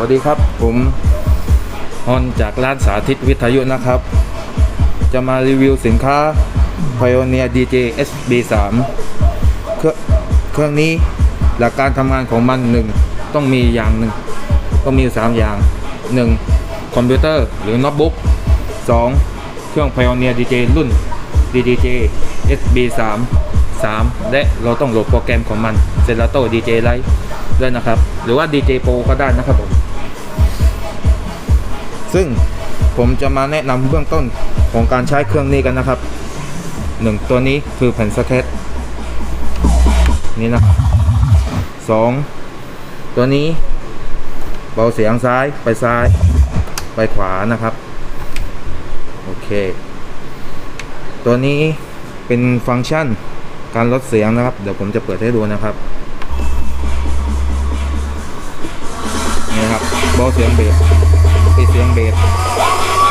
วัสดีครับผมฮอนจากร้านสาธิตวิทยุนะครับ จะมารีวิวสินค้า Pioneer DJ SB3 เครื่องเครื่องนี้หลักการทำงานของมันหนึ่งต้องมีอย่างหนึ่งต้องมีสามอย่าง 1. คอมพิวเตอร์หรือโน้ตบุ๊ก 2. เครื่อง Pioneer DJ รุ่น DDJ SB3 3 และเราต้องโหลดโปรแกรมของมัน Serato DJ Lite ด้วยนะครับ หรือว่า DJ Pro ก็ได้นะครับผม ซึ่งผมจะมาแนะนำเบื้องต้นของการใช้เครื่องนี้กันนะครับหนึ่งตัวนี้คือแผ่นสเก็ตนี่นะสองตัวนี้เบาเสียงซ้ายไปซ้าย ไปขวานะครับ โอเค ตัวนี้เป็นฟังก์ชันการลดเสียงนะครับ เดี๋ยวผมจะเปิดให้ดูนะครับนี่นะครับเบาเสียงเบส ปิดเสียงเบส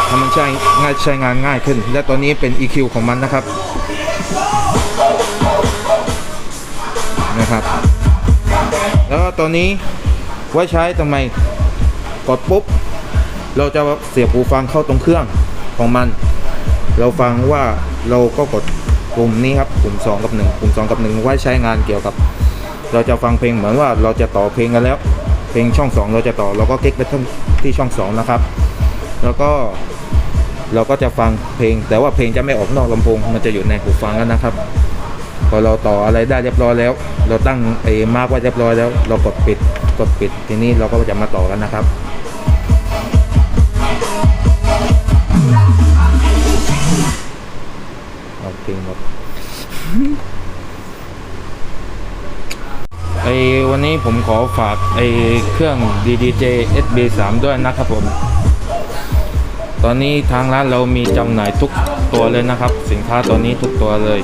ทำมันใช้ง่ายใช้งานง่ายขึ้น และตัวนี้เป็น EQ ของมันนะครับนะครับ แล้วตัวนี้ไว้ใช้ทำไมกดปุ๊บ เราจะเสียบหูฟังเข้าตรงเครื่องของมัน เราฟังว่าเราก็กดปุ่มนี้ครับปุ่ม2กับ1ปุ่ม2กับ1ไว้ใช้งานเกี่ยวกับ เราจะฟังเพลงเหมือนว่าเราจะต่อเพลงกันแล้ว เพลงช่อง 2 เราจะต่อเราก็คลิกไปที่ช่อง2นะครับ แล้วก็เราก็จะฟังเพลง แต่ว่าเพลงจะไม่ออกนอกลำโพงมันจะอยู่ในหูฟังกันนะครับ พอเราต่ออะไรได้เรียบร้อยแล้ว เราตั้งไอ้มาร์กไว้เรียบร้อยแล้ว เรากดปิดกดปิดทีนี้เราก็จะมาต่อกันนะครับเอาเพลงหมด ไอวันนี้ผมขอฝากไอเครื่อง DDJ SB3 ด้วยนะครับผม ตอนนี้ทางร้านเรามีจำหน่ายทุกตัวเลยนะครับ สินค้าตัวนี้ทุกตัวเลย